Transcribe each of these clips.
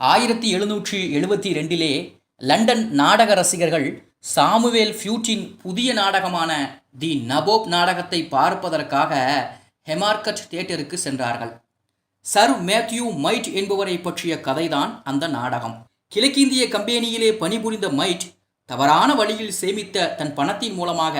ஆயிரத்தி எழுநூற்றி எழுபத்தி ரெண்டிலே லண்டன் நாடக ரசிகர்கள் சாமுவேல் ஃபியூட்டின் புதிய நாடகமான தி நபோப் நாடகத்தை பார்ப்பதற்காக ஹெமார்கட் தியேட்டருக்கு சென்றார்கள். சர் மேத்யூ மைட் என்பவரை பற்றிய கதைதான் அந்த நாடகம். கிழக்கிந்திய கம்பெனியிலே பணிபுரிந்த மைட் தவறான வழியில் சேமித்த தன் பணத்தின் மூலமாக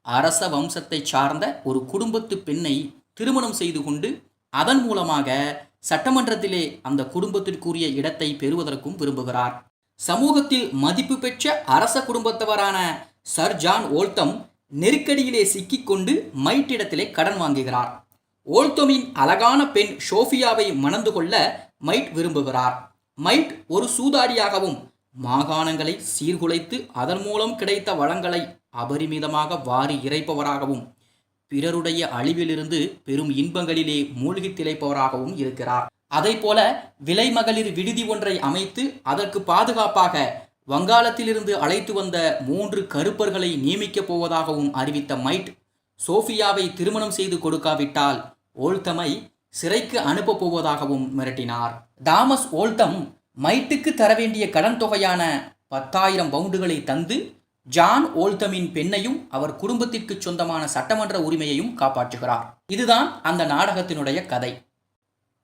அரச வம்சத்தைச் சார்ந்த ஒரு குடும்பத்து பெண்ணை திருமணம் செய்து கொண்டு அதன் மூலமாக சட்டமன்றத்திலே அந்த குடும்பத்திற்குரிய இடத்தை பெறுவதற்கும் விரும்புகிறார். சமூகத்தில் மதிப்பு பெற்ற அரச குடும்பத்தவரான சர் ஜான் ஓல்தம் நெருக்கடியிலே சிக்கிக்கொண்டு மைட்டிடத்திலே கடன் வாங்குகிறார். ஓல்தமின் அழகான பெண் ஷோஃபியாவை மணந்து கொள்ள மைட் விரும்புகிறார். மைட் ஒரு சூதாடியாகவும் மாகாணங்களை சீர்குலைத்து அதன் மூலம் கிடைத்த வளங்களை அபரிமிதமாக வாரி இறைப்பவராகவும் பிறருடைய அழிவிலிருந்து பெரும் இன்பங்களிலே மூழ்கி திளைப்பவராகவும் இருக்கிறார். அதைப்போல விலைமகளிர் விடுதி ஒன்றை அமைத்து அதற்கு பாதுகாப்பாக வங்காளத்திலிருந்து அழைத்து வந்த மூன்று கருப்பர்களை நியமிக்கப் போவதாகவும் அறிவித்த மைட் சோஃபியாவை திருமணம் செய்து கொடுக்காவிட்டால் ஓல்தமை சிறைக்கு அனுப்பப் போவதாகவும் மிரட்டினார். தாமஸ் ஓல்தம் மைட்டுக்கு தர வேண்டிய கடன் தொகையான பத்தாயிரம் பவுண்டுகளை தந்து ஜான் ஓல்தமின் பெண்ணையும் அவர் குடும்பத்திற்கு சொந்தமான சட்டமன்ற உரிமையையும் காப்பாற்றுகிறார். இதுதான் அந்த நாடகத்தினுடைய கதை.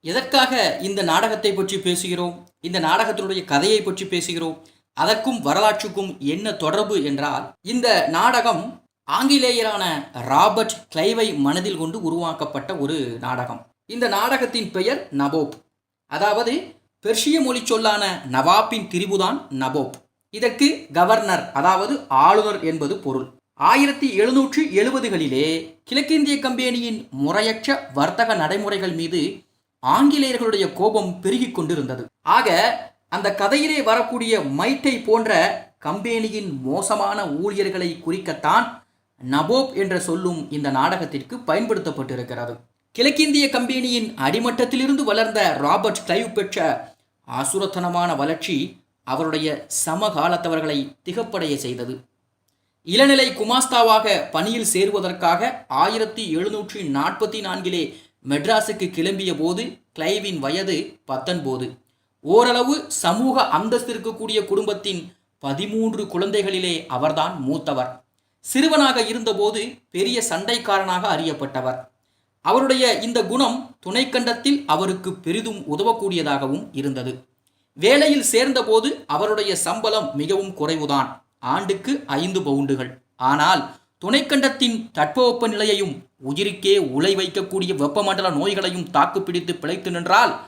எதற்காக இந்த நாடகத்தை பற்றி பேசுகிறோம்? இந்த நாடகத்தினுடைய கதையை பற்றி பேசுகிறோம்? அதற்கும் வரலாற்றுக்கும் என்ன தொடர்பு என்றால் இந்த நாடகம் ஆங்கிலேயரான ராபர்ட் கிளைவை மனதில் கொண்டு உருவாக்கப்பட்ட ஒரு நாடகம். இந்த நாடகத்தின் பெயர் நபோப். அதாவது பெர்ஷிய மொழி சொல்லான நவாப்பின் திரிபுதான் நபோப். இதற்கு கவர்னர் அதாவது ஆளுநர் என்பது பொருள். ஆயிரத்தி எழுநூற்று எழுபதுகளிலே கிழக்கிந்திய கம்பெனியின் முறையற்ற வர்த்தக நடைமுறைகள் மீது ஆங்கிலேயர்களுடைய கோபம் பெருகிக் கொண்டிருந்தது. ஆக அந்த கதையிலே வரக்கூடிய மைட்டை போன்ற கம்பெனியின் மோசமான ஊழியர்களை குறிக்கத்தான் நபோப் என்ற சொல்லும் இந்த நாடகத்திற்கு பயன்படுத்தப்பட்டிருக்கிறது. கிழக்கிந்திய கம்பெனியின் அடிமட்டத்திலிருந்து வளர்ந்த ராபர்ட் கிளைவ் பெற்ற அசுரத்தனமான வளர்ச்சி அவருடைய சமகாலத்தவர்களை திகப்படைய செய்தது. இளநிலை குமாஸ்தாவாக பணியில் சேருவதற்காக ஆயிரத்தி எழுநூற்றி நாற்பத்தி நான்கிலே மெட்ராஸுக்கு கிளம்பிய போது கிளைவின் வயது பத்தொன்பது. ஓரளவு சமூக அந்தஸ்திற்கு கூடிய குடும்பத்தின் பதிமூன்று குழந்தைகளிலே அவர்தான் மூத்தவர். சிறுவனாக இருந்தபோது பெரிய சண்டைக்காரனாக அறியப்பட்டவர். அவருடைய இந்த குணம் துணைக்கண்டத்தில் அவருக்கு பெரிதும் உதவக்கூடியதாகவும் இருந்தது. வேலையில் சேர்ந்தபோது அவருடைய சம்பளம் மிகவும் குறைவுதான். ஆண்டுக்கு ஐந்து பவுண்டுகள். ஆனால் துணைக்கண்டத்தின் தட்பவெப்ப நிலையையும் உயிருக்கே உலை வைக்கக்கூடிய வெப்பமண்டல நோய்களையும் தாக்குப்பிடித்து பிழைத்து நின்றால்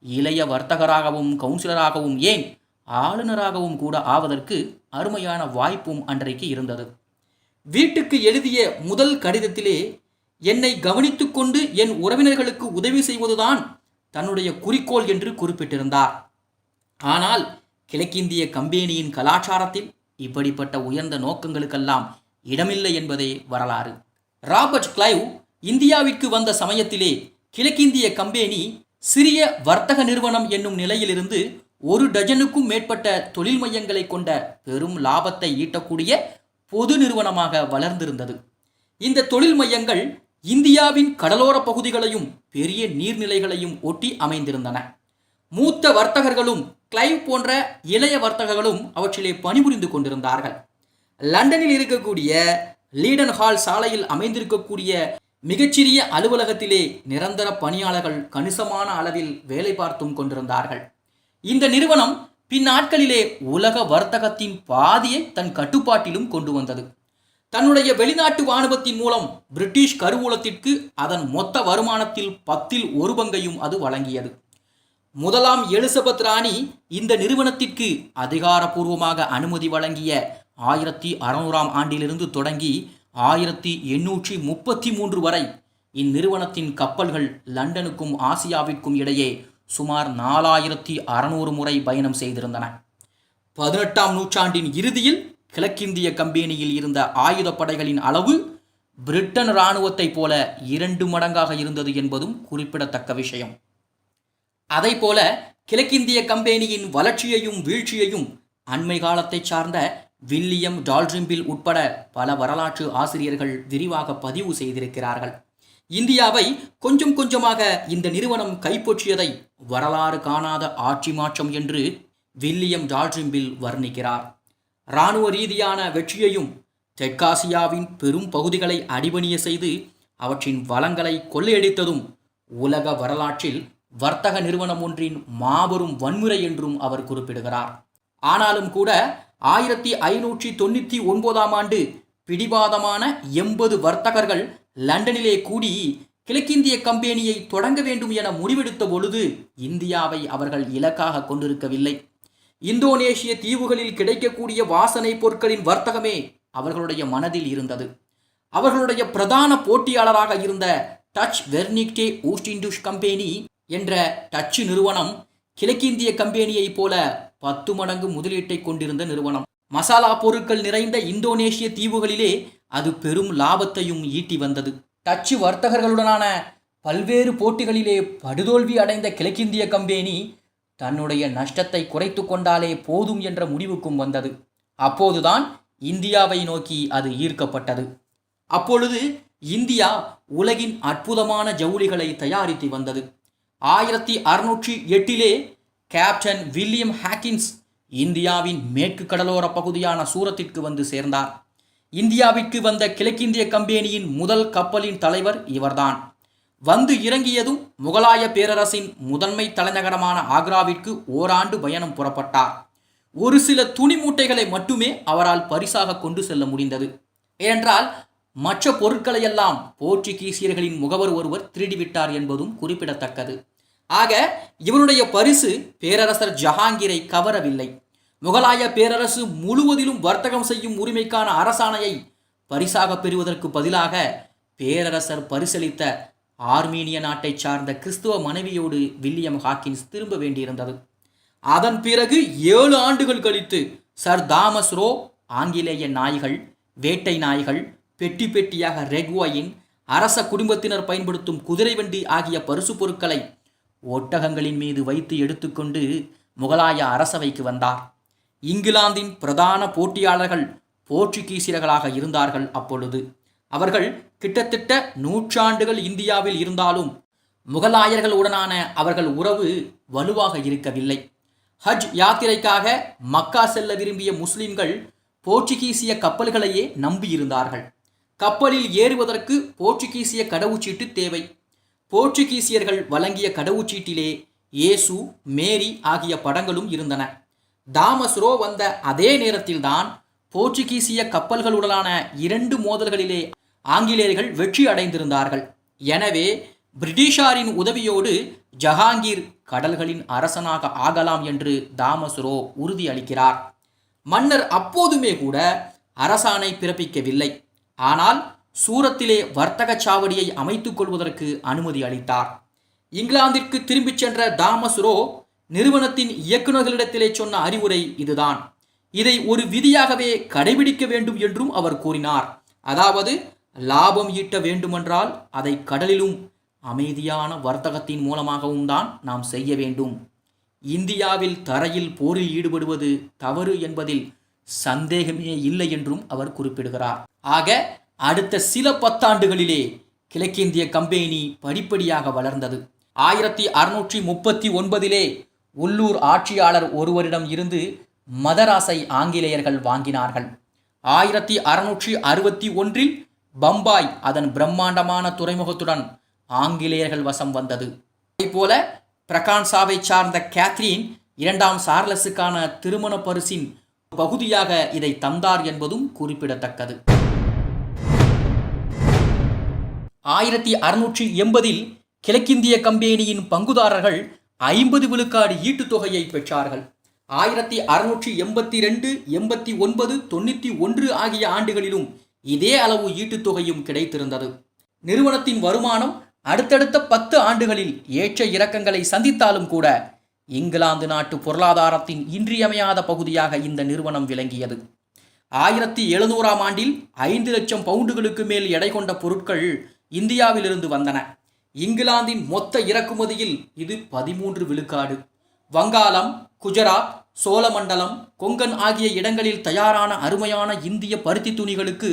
இளைய வர்த்தகராகவும் கவுன்சிலராகவும் ஏன் ஆளுநராகவும் கூட ஆவதற்கு அருமையான வாய்ப்பும் அன்றைக்கு இருந்தது. வீட்டுக்கு எழுதிய முதல் கடிதத்திலே என்னை கவனித்துக்கொண்டு என் உறவினர்களுக்கு உதவி செய்வதுதான் தன்னுடைய குறிக்கோள் என்று குறிப்பிட்டிருந்தார். ஆனால் கிழக்கிந்திய கம்பெனியின் கலாச்சாரத்தில் இப்படிப்பட்ட உயர்ந்த நோக்கங்களுக்கெல்லாம் இடமில்லை என்பதே வரலாறு. ராபர்ட் கிளைவ் இந்தியாவிற்கு வந்த சமயத்திலே கிழக்கிந்திய கம்பெனி சிறிய வர்த்தக நிறுவனம் என்னும் நிலையிலிருந்து ஒரு டஜனுக்கும் மேற்பட்ட தொழில் மையங்களை கொண்ட பெரும் லாபத்தை ஈட்டக்கூடிய பொது நிறுவனமாக வளர்ந்திருந்தது. இந்த தொழில் மையங்கள் இந்தியாவின் கடலோர பகுதிகளையும் பெரிய நீர்நிலைகளையும் ஒட்டி அமைந்திருந்தன. மூத்த வர்த்தகர்களும் கிளைவ் போன்ற இளைய வர்த்தகர்களும் அவற்றிலே பணிபுரிந்து கொண்டிருந்தார்கள். லண்டனில் இருக்கக்கூடிய லீடன் ஹால் சாலையில் அமைந்திருக்கக்கூடிய மிகச்சிறிய அலுவலகத்திலே நிரந்தர பணியாளர்கள் கணிசமான அளவில் வேலை பார்த்தும் கொண்டிருந்தார்கள். இந்த நிறுவனம் பின்னாட்களிலே உலக வர்த்தகத்தின் பாதியை தன் கட்டுப்பாட்டிலும் கொண்டு வந்தது. தன்னுடைய வெளிநாட்டு வாணிபத்தின் மூலம் பிரிட்டிஷ் கருவூலத்திற்கு அதன் மொத்த வருமானத்தில் பத்தில் ஒரு பங்கையும் அது வழங்கியது. முதலாம் எலிசபெத் ராணி இந்த நிறுவனத்திற்கு அதிகாரப்பூர்வமாக அனுமதி வழங்கிய ஆயிரத்தி அறுநூறாம் ஆண்டிலிருந்து தொடங்கி ஆயிரத்தி எண்ணூற்றி முப்பத்தி மூன்று வரை இந்நிறுவனத்தின் கப்பல்கள் லண்டனுக்கும் ஆசியாவிற்கும் இடையே சுமார் நாலாயிரத்தி அறுநூறு முறை பயணம் செய்திருந்தன. பதினெட்டாம் நூற்றாண்டின் இறுதியில் கிழக்கிந்திய கம்பெனியில் இருந்த ஆயுதப்படைகளின் அளவு பிரிட்டன் இராணுவத்தைப் போல இரண்டு மடங்காக இருந்தது என்பதும் குறிப்பிடத்தக்க விஷயம். அதைப்போல கிழக்கிந்திய கம்பெனியின் வளர்ச்சியையும் வீழ்ச்சியையும் அண்மை காலத்தை சார்ந்த வில்லியம் டால்ட்ரிம்பில் உட்பட பல வரலாற்று ஆசிரியர்கள் விரிவாக பதிவு செய்திருக்கிறார்கள். இந்தியாவை கொஞ்சம் கொஞ்சமாக இந்த நிறுவனம் கைப்பற்றியதை வரலாறு காணாத ஆட்சி மாற்றம் என்று வில்லியம் டால்ட்ரிம்பில் வர்ணிக்கிறார். இராணுவ ரீதியான வெற்றியையும் தெற்காசியாவின் பெரும் பகுதிகளை அடிபணிய செய்து அவற்றின் வளங்களை கொள்ளையடித்ததும் உலக வரலாற்றில் வர்த்தக நிறுவனம் ஒன்றின் மாபெரும் வன்முறை என்றும் அவர் குறிப்பிடுகிறார். ஆனாலும் கூட ஆயிரத்தி ஐநூற்றி தொண்ணூற்றி ஒன்பதாம் ஆண்டு பிடிவாதமான எண்பது வர்த்தகர்கள் லண்டனிலே கூடி கிழக்கிந்திய கம்பெனியை தொடங்க வேண்டும் என முடிவெடுத்த பொழுது இந்தியாவை அவர்கள் இலக்காக கொண்டிருக்கவில்லை. இந்தோனேஷிய தீவுகளில் கிடைக்கக்கூடிய வாசனை பொருட்களின் வர்த்தகமே அவர்களுடைய மனதில் இருந்தது. அவர்களுடைய பிரதான போட்டியாளராக இருந்த Dutch Vereenigde Oost Indische company என்ற டச்சு நிறுவனம் கிழக்கிந்திய கம்பெனியைப் போல பத்து மடங்கு முதலீட்டை கொண்டிருந்த நிறுவனம். மசாலா பொருட்கள் நிறைந்த இந்தோனேஷிய தீவுகளிலே அது பெரும் லாபத்தையும் ஈட்டி வந்தது. டச்சு வர்த்தகர்களுடனான பல்வேறு போட்டிகளிலே படுதோல்வி அடைந்த கிழக்கிந்திய கம்பெனி தன்னுடைய நஷ்டத்தை குறைத்து கொண்டாலே போதும் என்ற முடிவுக்கும் வந்தது. அப்போதுதான் இந்தியாவை நோக்கி அது ஈர்க்கப்பட்டது. அப்பொழுது இந்தியா உலகின் அற்புதமான ஜவுளிகளை தயாரித்து வந்தது. ஆயிரத்தி அறுநூற்றி எட்டிலே கேப்டன் வில்லியம் ஹாக்கின்ஸ் இந்தியாவின் மேற்கு கடலோர பகுதியான சூரத்திற்கு வந்து சேர்ந்தார். இந்தியாவிற்கு வந்த கிழக்கிந்திய கம்பெனியின் முதல் கப்பலின் தலைவர் இவர்தான். வந்து இறங்கியதும் முகலாய பேரரசின் முதன்மை தலைநகரமான ஆக்ராவிற்கு ஓராண்டு பயணம் புறப்பட்டார். ஒரு சில துணி மூட்டைகளை மட்டுமே அவரால் பரிசாக கொண்டு செல்ல முடிந்தது. ஏனென்றால் மற்ற பொருட்களையெல்லாம் போர்ச்சுகீசியர்களின் முகவர் ஒருவர் திருடிவிட்டார் என்பதும் குறிப்பிடத்தக்கது. ஆக இவனுடைய பரிசு பேரரசர் ஜஹாங்கீரை கவரவில்லை. முகலாய பேரரசு முழுவதிலும் வர்த்தகம் செய்யும் உரிமைக்கான அரசாணையை பரிசாக பெறுவதற்கு பதிலாக பேரரசர் பரிசளித்த ஆர்மீனிய நாட்டை சார்ந்த கிறிஸ்துவ மனைவியோடு வில்லியம் ஹாக்கின்ஸ் திரும்ப வேண்டியிருந்தது. அதன் பிறகு ஏழு ஆண்டுகள் கழித்து சர் தாமஸ் ரோ ஆங்கிலேய நாய்கள் வேட்டை நாய்கள் பெட்டி பெட்டியாக ரெக்வாயின் அரச குடும்பத்தினர் பயன்படுத்தும் குதிரை வண்டி ஆகிய பரிசு பொருட்களை ஒட்டகங்களின் மீது வைத்து எடுத்துக்கொண்டு முகலாய அரசவைக்கு வந்தார். இங்கிலாந்தின் பிரதான போட்டியாளர்கள் போர்ச்சுகீசியர்களாக இருந்தார்கள் அப்பொழுது. அவர்கள் கிட்டத்தட்ட நூற்றாண்டுகள் இந்தியாவில் இருந்தாலும் முகலாயர்களுடனான அவர்கள் உறவு வலுவாக இருக்கவில்லை. ஹஜ் யாத்திரைக்காக மக்கா செல்ல விரும்பிய முஸ்லிம்கள் போர்ச்சுகீசிய கப்பல்களையே நம்பியிருந்தார்கள். கப்பலில் ஏறுவதற்கு போர்ச்சுகீசிய கடவுச்சீட்டு தேவை. போர்ச்சுகீசியர்கள் வழங்கிய கடவுச்சீட்டிலே இயேசு மேரி ஆகிய படங்களும் இருந்தன. தாமஸ்ரோ வந்த அதே நேரத்தில்தான் போர்ச்சுகீசிய கப்பல்களுடனான இரண்டு மோதல்களிலே ஆங்கிலேயர்கள் வெற்றி அடைந்திருந்தார்கள். எனவே பிரிட்டிஷாரின் உதவியோடு ஜஹாங்கீர் கடல்களின் அரசனாக ஆகலாம் என்று தாமஸ்ரோ உறுதியளிக்கிறார். மன்னர் அப்போதுமே கூட அரசாணை பிறப்பிக்கவில்லை. ஆனால் சூரத்திலே வர்த்தக சாவடியை அமைத்துக் கொள்வதற்கு அனுமதி அளித்தார். இங்கிலாந்திற்கு திரும்பிச் சென்ற தாமஸ் ரோ நிறுவனத்தின் இயக்குநர்களிடத்திலே சொன்ன அறிவுரை இதுதான். இதை ஒரு விதியாகவே கடைபிடிக்க வேண்டும் என்றும் அவர் கூறினார். அதாவது லாபம் ஈட்ட வேண்டுமென்றால் அதை கடலிலும் அமைதியான வர்த்தகத்தின் மூலமாகவும் தான் நாம் செய்ய வேண்டும். இந்தியாவில் தரையில் போரில் ஈடுபடுவது தவறு என்பதில் சந்தேகமே இல்லை என்றும் அவர் குறிப்பிடுகிறார். ஆக அடுத்த சில பத்தாண்டுகளிலே கிழக்கிந்திய கம்பெனி படிப்படியாக வளர்ந்தது. ஆயிரத்தி அறுநூற்றி முப்பத்தி ஒன்பதிலே உள்ளூர் ஆட்சியாளர் ஒருவரிடம் இருந்து மதராஸை ஆங்கிலேயர்கள் வாங்கினார்கள். ஆயிரத்தி அறுநூற்றி அறுபத்தி ஒன்றில் பம்பாய் அதன் பிரம்மாண்டமான துறைமுகத்துடன் ஆங்கிலேயர்கள் வசம் வந்தது. அதேபோல பிரகான்சாவை சார்ந்த கேத்ரீன் இரண்டாம் சார்லஸுக்கான திருமண பரிசின் பகுதியாக இதை தந்தார் என்பதும் குறிப்பிடத்தக்கது. ஆயிரத்தி அறுநூற்றி எண்பதில் கிழக்கிந்திய கம்பெனியின் பங்குதாரர்கள் ஐம்பது விழுக்காடு ஈட்டுத் தொகையை பெற்றார்கள். ஆயிரத்தி அறுநூற்றி எண்பத்தி ரெண்டு எண்பத்தி ஒன்பது தொண்ணூற்றி ஒன்று ஆகிய ஆண்டுகளிலும் இதே அளவு ஈட்டுத் தொகையும் கிடைத்திருந்தது. நிறுவனத்தின் வருமானம் அடுத்தடுத்த பத்து ஆண்டுகளில் ஏற்ற இறக்கங்களை சந்தித்தாலும் கூட இங்கிலாந்து நாட்டு பொருளாதாரத்தின் இன்றியமையாத பகுதியாக இந்த நிறுவனம் விளங்கியது. ஆயிரத்தி எழுநூறாம் ஆண்டில் ஐந்து லட்சம் பவுண்டுகளுக்கு மேல் எடை கொண்ட பொருட்கள் இந்தியாவிலிருந்து வந்தன. இங்கிலாந்தின் மொத்த இறக்குமதியில் இது பதிமூன்று விழுக்காடு. வங்காளம் குஜராத் சோழமண்டலம் கொங்கன் ஆகிய இடங்களில் தயாரான அருமையான இந்திய பருத்தி துணிகளுக்கு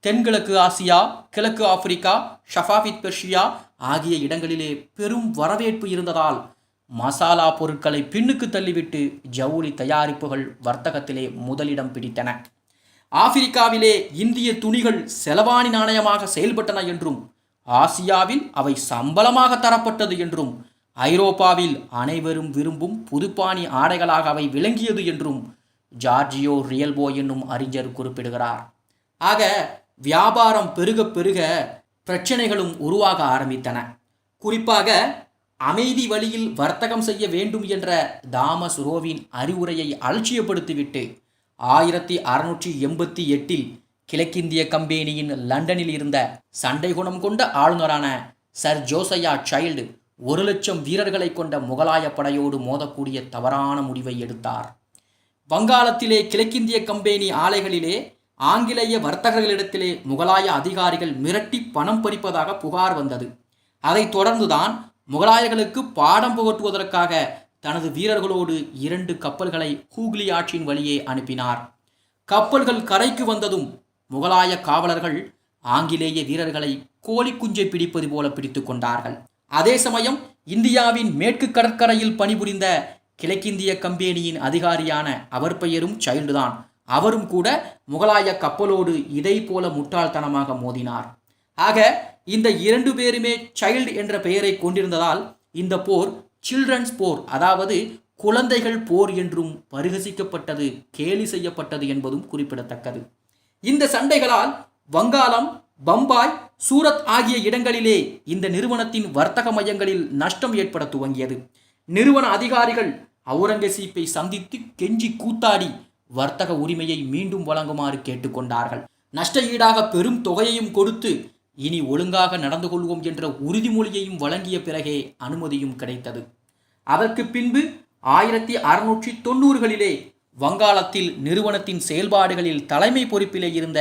தென்கிழக்கு ஆசியா கிழக்கு ஆப்பிரிக்கா ஷஃபாஃபித் பெர்ஷியா ஆகிய இடங்களிலே பெரும் வரவேற்பு இருந்ததால் மசாலா பொருட்களை பின்னுக்கு தள்ளிவிட்டு ஜவுளி தயாரிப்புகள் வர்த்தகத்திலே முதலிடம் பிடித்தன. ஆப்பிரிக்காவிலே இந்திய துணிகள் செலவாணி நாணயமாக செயல்பட்டன என்றும் ஆசியாவில் அவை சம்பளமாக தரப்பட்டது என்றும் ஐரோப்பாவில் அனைவரும் விரும்பும் புதுப்பாணி ஆடைகளாக அவை விளங்கியது என்றும் ஜார்ஜியோ ரியல்போ என்னும் அறிஞர் குறிப்பிடுகிறார். ஆக வியாபாரம் பெருக பெருக பிரச்சனைகளும் உருவாக ஆரம்பித்தன. குறிப்பாக அமைதி வழியில் வர்த்தகம் செய்ய வேண்டும் என்ற தாமஸ் ரோவின் அறிவுரையை அலட்சியப்படுத்திவிட்டு ஆயிரத்தி அறுநூற்றி எண்பத்தி எட்டில் கிழக்கிந்திய கம்பெனியின் லண்டனில் இருந்த சண்டை குணம் கொண்ட ஆளுநரான சர் ஜோசையா சைல்டு ஒரு லட்சம் வீரர்களை கொண்ட முகலாய படையோடு மோதக்கூடிய தவறான முடிவை எடுத்தார். வங்காளத்திலே கிழக்கிந்திய கம்பெனி ஆலைகளிலே ஆங்கிலேய வர்த்தகர்களிடத்திலே முகலாய அதிகாரிகள் மிரட்டி பணம் பறிப்பதாக புகார் வந்தது. அதைத் தொடர்ந்துதான் முகலாயர்களுக்கு பாடம் புகட்டுவதற்காக தனது வீரர்களோடு இரண்டு கப்பல்களை ஹூக்லி ஆற்றின் வழியே அனுப்பினார். கப்பல்கள் கரைக்கு வந்ததும் முகலாய காவலர்கள் ஆங்கிலேய வீரர்களை கோழி குஞ்சை பிடிப்பது போல பிடித்து கொண்டார்கள். அதே சமயம் இந்தியாவின் மேற்கு கடற்கரையில் பணிபுரிந்த கிழக்கிந்திய கம்பெனியின் அதிகாரியான அவர் பெயரும் சைல்டுதான். அவரும் கூட முகலாய கப்பலோடு இதை போல முட்டாள்தனமாக மோதினார். ஆக இந்த இரண்டு பேருமே சைல்டு என்ற பெயரை கொண்டிருந்ததால் இந்த போர் சில்ட்ரன்ஸ் போர் அதாவது குழந்தைகள் போர் என்றும் பரிகசிக்கப்பட்டது கேலி செய்யப்பட்டது என்பதும் குறிப்பிடத்தக்கது. இந்த சண்டைகளால் வங்காளம் பம்பாய் சூரத் ஆகிய இடங்களிலே இந்த நிறுவனத்தின் வர்த்தக மையங்களில் நஷ்டம் ஏற்பட துவங்கியது. நிறுவன அதிகாரிகள் அவுரங்கசீப்பை சந்தித்து கெஞ்சி கூத்தாடி வர்த்தக உரிமையை மீண்டும் வழங்குமாறு கேட்டுக்கொண்டார்கள். நஷ்ட ஈடாக பெரும் தொகையையும் கொடுத்து இனி ஒழுங்காக நடந்து கொள்வோம் என்ற உறுதிமொழியையும் வழங்கிய பிறகே அனுமதியும் கிடைத்தது. அதற்கு பின்பு ஆயிரத்தி அறுநூற்றி தொண்ணூறுகளிலே வங்காளத்தில் நிறுவனத்தின் செயல்பாடுகளில் தலைமை பொறுப்பிலே இருந்த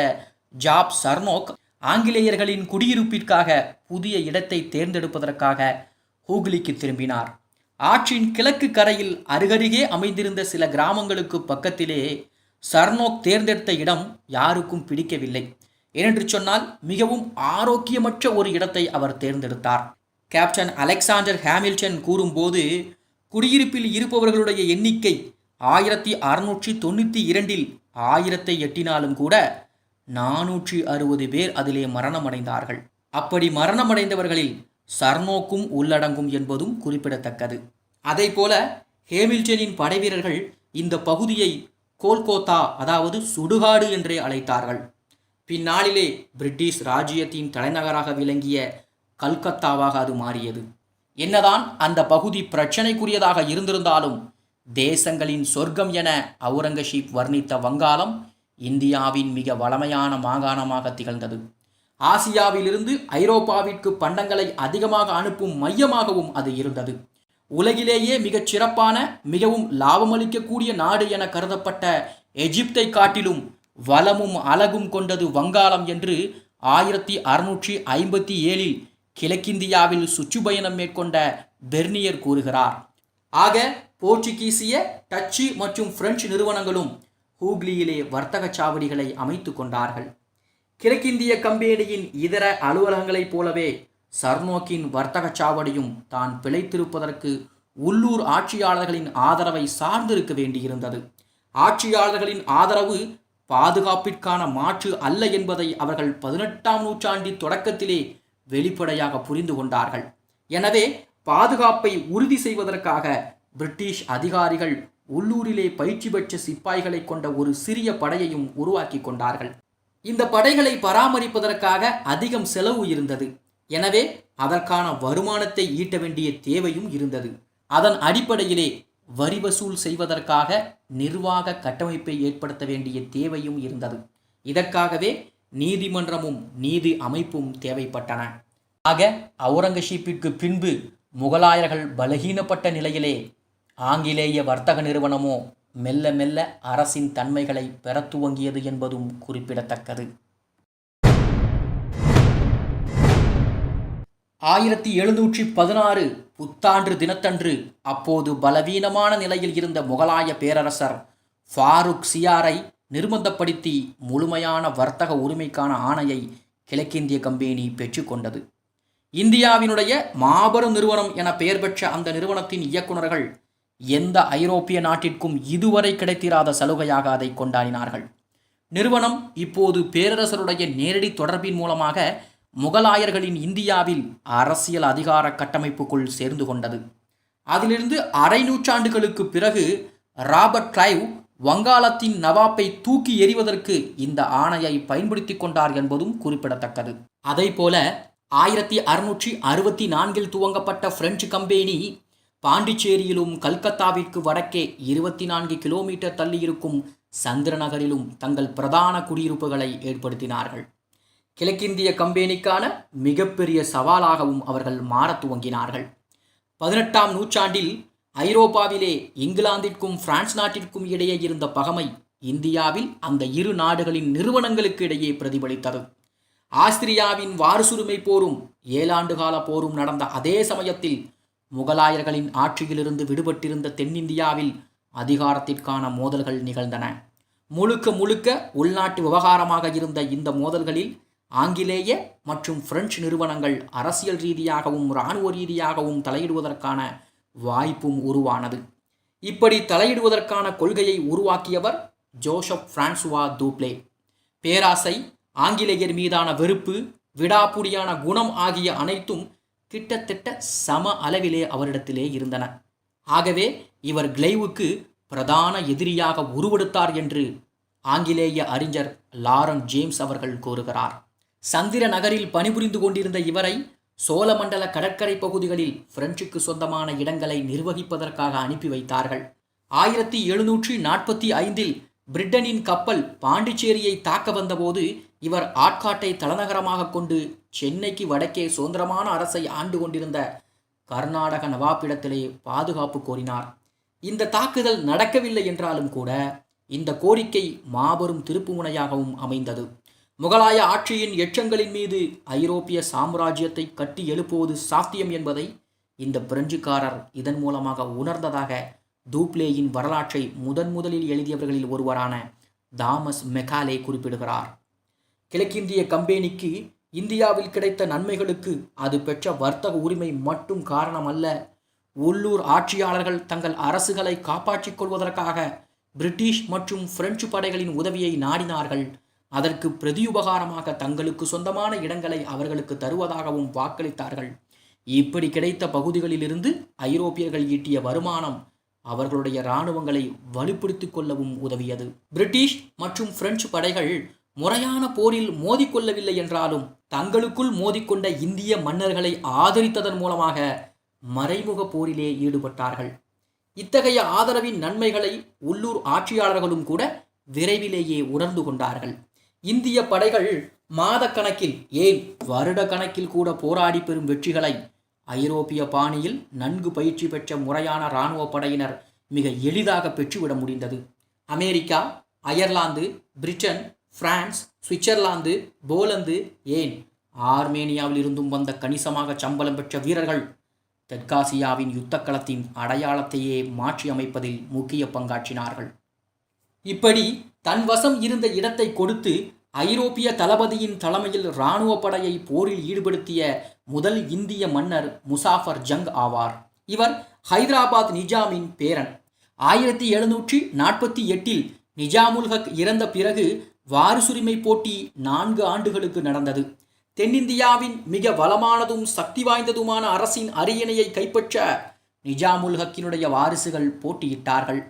ஜாப் சர்னோக் ஆங்கிலேயர்களின் குடியிருப்பிற்காக புதிய இடத்தை தேர்ந்தெடுப்பதற்காக ஹூக்ளிக்கு திரும்பினார். ஆற்றின் கிழக்கு கரையில் அருகருகே அமைந்திருந்த சில கிராமங்களுக்கு பக்கத்திலே சர்னோக் தேர்ந்தெடுத்த இடம் யாருக்கும் பிடிக்கவில்லை. ஏனென்று சொன்னால் மிகவும் ஆரோக்கியமற்ற ஒரு இடத்தை அவர் தேர்ந்தெடுத்தார். கேப்டன் அலெக்சாண்டர் ஹாமில்டன் கூறும்போது குடியிருப்பில் இருப்பவர்களுடைய எண்ணிக்கை ஆயிரத்தி அறுநூற்றி தொண்ணூற்றி இரண்டில் ஆயிரத்தை எட்டினாலும் கூட நானூற்றி அறுபது பேர் அதிலே மரணமடைந்தார்கள். அப்படி மரணமடைந்தவர்களில் சர்னோக்கும் உள்ளடங்கும் என்பதும் குறிப்பிடத்தக்கது. போல ஹேமில்டனின் படைவீரர்கள் இந்த பகுதியை கோல்கோத்தா அதாவது சுடுகாடு என்றே அழைத்தார்கள். பின்னாளிலே பிரிட்டிஷ் ராஜ்யத்தின் தலைநகராக விளங்கிய கல்கத்தாவாக அது மாறியது. என்னதான் அந்த பகுதி பிரச்சனைக்குரியதாக இருந்திருந்தாலும் தேசங்களின் சொர்க்கம் என அவுரங்கசீப் வர்ணித்த வங்காளம் இந்தியாவின் மிக வளமையான மாகாணமாக திகழ்ந்தது. ஆசியாவிலிருந்து ஐரோப்பாவிற்கு பண்டங்களை அதிகமாக அனுப்பும் மையமாகவும் அது இருந்தது. உலகிலேயே மிகச் சிறப்பான மிகவும் லாபமளிக்கக்கூடிய நாடு என கருதப்பட்ட எஜிப்தை காட்டிலும் வளமும் அழகும் கொண்டது வங்காளம் என்று ஆயிரத்தி அறுநூற்றி ஐம்பத்தி ஏழில் கிழக்கிந்தியாவில் சுற்றுப்பயணம் மேற்கொண்ட பெர்னியர் கூறுகிறார். ஆக போர்ச்சுகீசிய டச்சு மற்றும் பிரெஞ்சு நிறுவனங்களும் ஹூக்ளியிலே வர்த்தக சாவடிகளை அமைத்து கொண்டார்கள். கிழக்கிந்திய கம்பெனியின் இதர அலுவலகங்களைப் போலவே சர்னோக்கின் வர்த்தக சாவடியும் தான் பிழைத்திருப்பதற்கு உள்ளூர் ஆட்சியாளர்களின் ஆதரவை சார்ந்திருக்க வேண்டியிருந்தது. ஆட்சியாளர்களின் ஆதரவு பாதுகாப்பிற்கான மாற்று அல்ல என்பதை அவர்கள் பதினெட்டாம் நூற்றாண்டின் தொடக்கத்திலே வெளிப்படையாக புரிந்து கொண்டார்கள். எனவே பாதுகாப்பை உறுதி செய்வதற்காக பிரிட்டிஷ் அதிகாரிகள் உள்ளூரிலே பயிற்சி பெற்ற சிப்பாய்களை கொண்ட ஒரு சிறிய படையையும் உருவாக்கி கொண்டார்கள். இந்த படைகளை பராமரிப்பதற்காக அதிகம் செலவு இருந்தது. எனவே அதற்கான வருமானத்தை ஈட்ட வேண்டிய தேவையும் இருந்தது. அதன் அடிப்படையிலே வரி வசூல் செய்வதற்காக நிர்வாக கட்டமைப்பை ஏற்படுத்த வேண்டிய தேவையும் இருந்தது. இதற்காகவே நீதிமன்றமும் நீதி அமைப்பும் தேவைப்பட்டன. ஆக அவுரங்கசீப்பிற்கு பின்பு முகலாயர்கள் பலகீனப்பட்ட நிலையிலே ஆங்கிலேய வர்த்தக நிறுவனமோ மெல்ல மெல்ல அரசின் தன்மைகளை பெறத் துவங்கியது என்பதும் குறிப்பிடத்தக்கது. ஆயிரத்தி எழுநூற்றி பதினாறு புத்தாண்டு தினத்தன்று அப்போது பலவீனமான நிலையில் இருந்த முகலாய பேரரசர் ஃபாரூக் சியாரை நிர்பந்தப்படுத்தி முழுமையான வர்த்தக உரிமைக்கான ஆணையை கிழக்கிந்திய கம்பெனி பெற்றுக்கொண்டது இந்தியாவினுடைய மாபெரும் நிறுவனம் என பெயர் பெற்ற அந்த நிறுவனத்தின் இயக்குநர்கள் எந்த ஐரோப்பிய நாட்டிற்கும் இதுவரை கிடைத்திராத சலுகையாக அதை கொண்டாடினார்கள். நிறுவனம் இப்போது பேரரசருடைய நேரடி தொடர்பின் மூலமாக முகலாயர்களின் இந்தியாவில் அரசியல் அதிகார கட்டமைப்புக்குள் சேர்ந்து கொண்டது. அதிலிருந்து அரை நூற்றாண்டுகளுக்கு பிறகு ராபர்ட் கிளைவ் வங்காளத்தின் நவாப்பை தூக்கி எறிவதற்கு இந்த ஆணையை பயன்படுத்தி கொண்டார் என்பதும் குறிப்பிடத்தக்கது. அதேபோல ஆயிரத்தி அறுநூற்றி அறுபத்தி நான்கில் துவங்கப்பட்ட பிரெஞ்சு கம்பெனி பாண்டிச்சேரியிலும் கல்கத்தாவிற்கு வடக்கே இருபத்தி நான்கு கிலோமீட்டர் தள்ளியிருக்கும் சந்திரநகரிலும் தங்கள் பிரதான குடியிருப்புகளை ஏற்படுத்தினார்கள். கிழக்கிந்திய கம்பெனிக்கான மிகப்பெரிய சவாலாகவும் அவர்கள் மாறத் துவங்கினார்கள். பதினெட்டாம் நூற்றாண்டில் ஐரோப்பாவிலே இங்கிலாந்திற்கும் பிரான்ஸ் நாட்டிற்கும் இடையே இருந்த பகமை இந்தியாவில் அந்த இரு நாடுகளின் நிறுவனங்களுக்கு இடையே பிரதிபலித்தது. ஆஸ்திரியாவின் வாரிசுரிமை போரும் ஏழாண்டு கால போரும் நடந்த அதே சமயத்தில் முகலாயர்களின் ஆட்சியிலிருந்து விடுபட்டிருந்த தென்னிந்தியாவில் அதிகாரத்திற்கான மோதல்கள் நிகழ்ந்தன. முழுக்க முழுக்க உள்நாட்டு விவகாரமாக இருந்த இந்த மோதல்களில் ஆங்கிலேய மற்றும் பிரெஞ்சு நிறுவனங்கள் அரசியல் ரீதியாகவும் இராணுவ ரீதியாகவும் தலையிடுவதற்கான வாய்ப்பும் உருவானது. இப்படி தலையிடுவதற்கான கொள்கையை உருவாக்கியவர் ஜோசப் பிரான்சுவா தூப்ளே பேராசை ஆங்கிலேயர் மீதான வெறுப்பு விடாப்புடியான குணம் ஆகிய அனைத்தும் கிட்டத்தட்ட சம அளவிலே அவரிடத்திலே இருந்தன. ஆகவே இவர் கிளைவுக்கு பிரதான எதிரியாக உருவெடுத்தார் என்று ஆங்கிலேய அறிஞர் லாரன் ஜேம்ஸ் அவர்கள் கூறுகிறார். சந்திர நகரில் பணிபுரிந்து கொண்டிருந்த இவரை சோழமண்டல கடற்கரை பகுதிகளில் பிரெஞ்சுக்கு சொந்தமான இடங்களை நிர்வகிப்பதற்காக அனுப்பி வைத்தார்கள். ஆயிரத்தி எழுநூற்றி நாற்பத்தி ஐந்தில் பிரிட்டனின் கப்பல் பாண்டிச்சேரியை தாக்க வந்தபோது இவர் ஆட்காட்டை தலைநகரமாக கொண்டு சென்னைக்கு வடக்கே சுதந்திரமான அரசை ஆண்டு கொண்டிருந்த கர்நாடக நவாப்பிடத்திலே பாதுகாப்பு கோரினார். இந்த தாக்குதல் நடக்கவில்லை என்றாலும் கூட இந்த கோரிக்கை மாபெரும் திருப்புமுனையாகவும் அமைந்தது. முகலாய ஆட்சியின் எச்சங்களின் மீது ஐரோப்பிய சாம்ராஜ்யத்தை கட்டி எழுப்புவது சாத்தியம் என்பதை இந்த பிரெஞ்சுக்காரர் இதன் மூலமாக உணர்ந்ததாக தூப்ளேயின் வரலாற்றை முதன் முதலில் எழுதியவர்களில் ஒருவரான தாமஸ் மெக்காலே குறிப்பிடுகிறார். கிழக்கிந்திய கம்பெனிக்கு இந்தியாவில் கிடைத்த நன்மைகளுக்கு அது பெற்ற வர்த்தக உரிமை மட்டும் காரணம் அல்ல உள்ளூர் ஆட்சியாளர்கள் தங்கள் அரசுகளை காப்பாற்றிக் கொள்வதற்காக பிரிட்டிஷ் மற்றும் பிரெஞ்சு படைகளின் உதவியை நாடினார்கள். அதற்கு பிரதியுபகாரமாக தங்களுக்கு சொந்தமான இடங்களை அவர்களுக்கு தருவதாகவும் வாக்களித்தார்கள். இப்படி கிடைத்த பகுதிகளிலிருந்து ஐரோப்பியர்கள் ஈட்டிய வருமானம் அவர்களுடைய இராணுவங்களை வலுப்படுத்திக் கொள்ளவும் உதவியது. பிரிட்டிஷ் மற்றும் பிரெஞ்சு படைகள் முறையான போரில் மோதிக்கொள்ளவில்லை என்றாலும் தங்களுக்குள் மோதிக்கொண்ட இந்திய மன்னர்களை ஆதரித்ததன் மூலமாக மறைமுக போரிலே ஈடுபட்டார்கள். இத்தகைய ஆதரவின் நன்மைகளை உள்ளூர் ஆட்சியாளர்களும் கூட விரைவிலேயே உணர்ந்து கொண்டார்கள். இந்திய படைகள் மாதக்கணக்கில் ஏன் வருட கணக்கில் கூட போராடி பெறும் வெற்றிகளை ஐரோப்பிய பாணியில் நன்கு பயிற்சி பெற்ற முறையான இராணுவ படையினர் மிக எளிதாக பெற்றுவிட முடிந்தது. America Ireland Britain France Switzerland Poland ஏன் ஆர்மேனியாவில் இருந்தும் வந்த கணிசமாக சம்பளம் பெற்ற வீரர்கள் தெற்காசியாவின் யுத்தக்களத்தின் அடையாளத்தையே மாற்றி அமைப்பதில் முக்கிய பங்காற்றினார்கள். இப்படி தன் வசம் இருந்த இடத்தை கொடுத்து ஐரோப்பிய தளபதியின் தலைமையில் இராணுவ படையை போரில் ஈடுபடுத்திய முதல் இந்திய மன்னர் முசாஃபர் ஜங் ஆவார். இவர் ஹைதராபாத் நிஜாமின் பேரன். ஆயிரத்தி எழுநூற்றி நாற்பத்தி எட்டில் நிஜாமுல் ஹக் இறந்த பிறகு வாரிசுரிமை போட்டி நான்கு ஆண்டுகளுக்கு நடந்தது. தென்னிந்தியாவின் மிக வளமானதும் சக்தி வாய்ந்ததுமான அரசின் அரியணையை கைப்பற்ற நிஜாமுல் ஹக்கினுடைய வாரிசுகள் போட்டியிட்டார்கள்.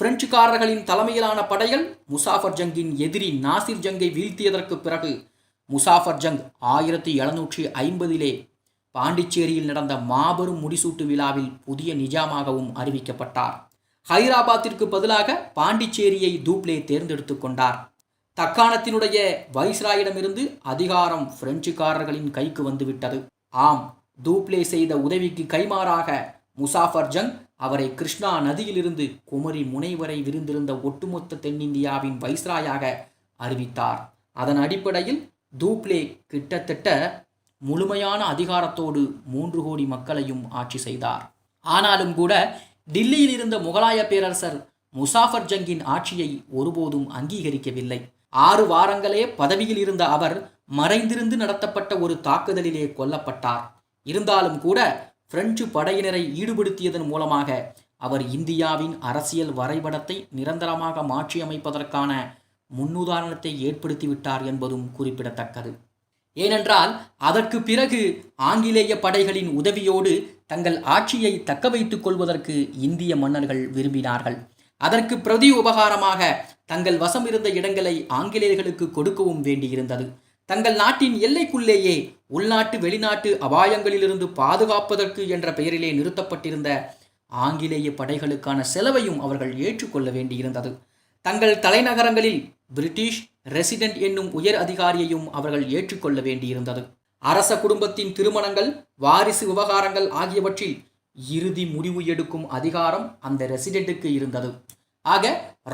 பிரெஞ்சுக்காரர்களின் தலைமையிலான படைகள் முசாஃபர் ஜங்கின் எதிரி நாசிர் ஜங்கை வீழ்த்தியதற்கு பிறகு முசாஃபர் ஜங் ஆயிரத்தி எழுநூற்றி ஐம்பதிலே பாண்டிச்சேரியில் நடந்த மாபெரும் முடிசூட்டு விழாவில் புதிய நிஜாமாகவும் அறிவிக்கப்பட்டார். ஹைதராபாத்திற்கு பதிலாக பாண்டிச்சேரியை தூப்ளே தேர்ந்தெடுத்து கொண்டார். தக்காணத்தினுடைய வைஸ்ராயிடமிருந்து அதிகாரம் பிரெஞ்சுக்காரர்களின் கைக்கு வந்துவிட்டது. ஆம் தூப்ளே செய்த உதவிக்கு கைமாறாக முசாஃபர் ஜங் அவரை கிருஷ்ணா நதியிலிருந்து குமரி முனை வரை ஒட்டுமொத்த தென்னிந்தியாவின் வைஸ்ராயாக அறிவித்தார். அதன் அடிப்படையில் தூப்ளே கிட்டத்தட்ட முழுமையான அதிகாரத்தோடு மூன்று கோடி மக்களையும் ஆட்சி செய்தார். ஆனாலும் கூட டில்லியில் இருந்த முகலாய பேரரசர் முசாஃபர் ஜங்கின் ஆட்சியை ஒருபோதும் அங்கீகரிக்கவில்லை. ஆறு வாரங்களே பதவியில் இருந்த அவர் மறைந்திருந்து நடத்தப்பட்ட ஒரு தாக்குதலிலே கொல்லப்பட்டார். இருந்தாலும் கூட பிரெஞ்சு படையினரை ஈடுபடுத்தியதன் மூலமாக அவர் இந்தியாவின் அரசியல் வரைபடத்தை நிரந்தரமாக மாற்றியமைப்பதற்கான முன்னுதாரணத்தை ஏற்படுத்திவிட்டார் என்பதும் குறிப்பிடத்தக்கது. ஏனென்றால் அதற்கு பிறகு ஆங்கிலேய படைகளின் உதவியோடு தங்கள் ஆட்சியை தக்க வைத்துக் கொள்வதற்கு இந்திய மன்னர்கள் விரும்பினார்கள். அதற்கு பிரதி உபகாரமாக தங்கள் வசம் இருந்த இடங்களை ஆங்கிலேயர்களுக்கு கொடுக்கவும் வேண்டியிருந்தது. தங்கள் நாட்டின் எல்லைக்குள்ளேயே உள்நாட்டு வெளிநாட்டு அபாயங்களிலிருந்து பாதுகாப்பதற்கு என்ற பெயரிலே நிறுத்தப்பட்டிருந்த ஆங்கிலேய படைகளுக்கான செலவையும் அவர்கள் ஏற்றுக்கொள்ள வேண்டியிருந்தது. தங்கள் தலைநகரங்களில் பிரிட்டிஷ் ரெசிடென்ட் என்னும் உயர் அதிகாரியையும் அவர்கள் ஏற்றுக்கொள்ள வேண்டியிருந்தது. அரச குடும்பத்தின் திருமணங்கள் வாரிசு விவகாரங்கள் ஆகியவற்றில் இறுதி முடிவு எடுக்கும் அதிகாரம் அந்த ரெசிடென்ட்டுக்கு இருந்தது. ஆக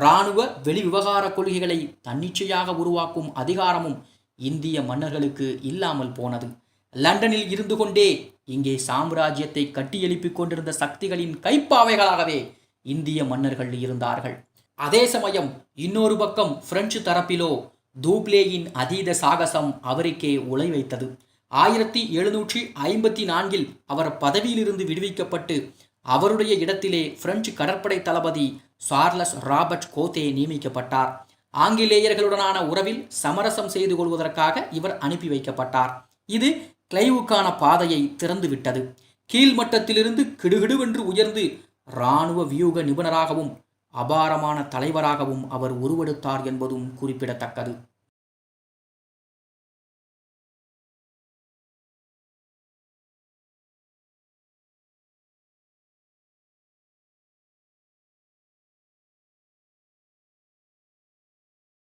இராணுவ வெளி விவகார கொள்கைகளை தன்னிச்சையாக உருவாக்கும் அதிகாரமும் இந்திய மன்னர்களுக்கு இல்லாமல் போனது. லண்டனில் இருந்து கொண்டே இங்கே சாம்ராஜ்யத்தை கட்டியெழுப்பிக் கொண்டிருந்த சக்திகளின் கைப்பாவைகளாகவே இந்திய மன்னர்கள் இருந்தார்கள். அதே சமயம் இன்னொரு பக்கம் பிரெஞ்சு தரப்பிலோ தூப்லேயின் அதீத சாகசம் அவருக்கே உலை வைத்தது. ஆயிரத்தி எழுநூற்றி ஐம்பத்தி நான்கில் அவர் பதவியிலிருந்து விடுவிக்கப்பட்டு அவருடைய இடத்திலே பிரெஞ்சு கடற்படை தளபதி சார்லஸ் ராபர்ட் கோத்தே நியமிக்கப்பட்டார். ஆங்கிலேயர்களுடனான உறவில் சமரசம் செய்து கொள்வதற்காக இவர் அனுப்பி வைக்கப்பட்டார். இது கிளைவுக்கான பாதையை திறந்துவிட்டது. கீழ்மட்டத்திலிருந்து கிடுகிடுவென்று உயர்ந்து இராணுவ வியூக நிபுணராகவும் அபாரமான தலைவராகவும் அவர் உருவெடுத்தார் என்பதும் குறிப்பிடத்தக்கது.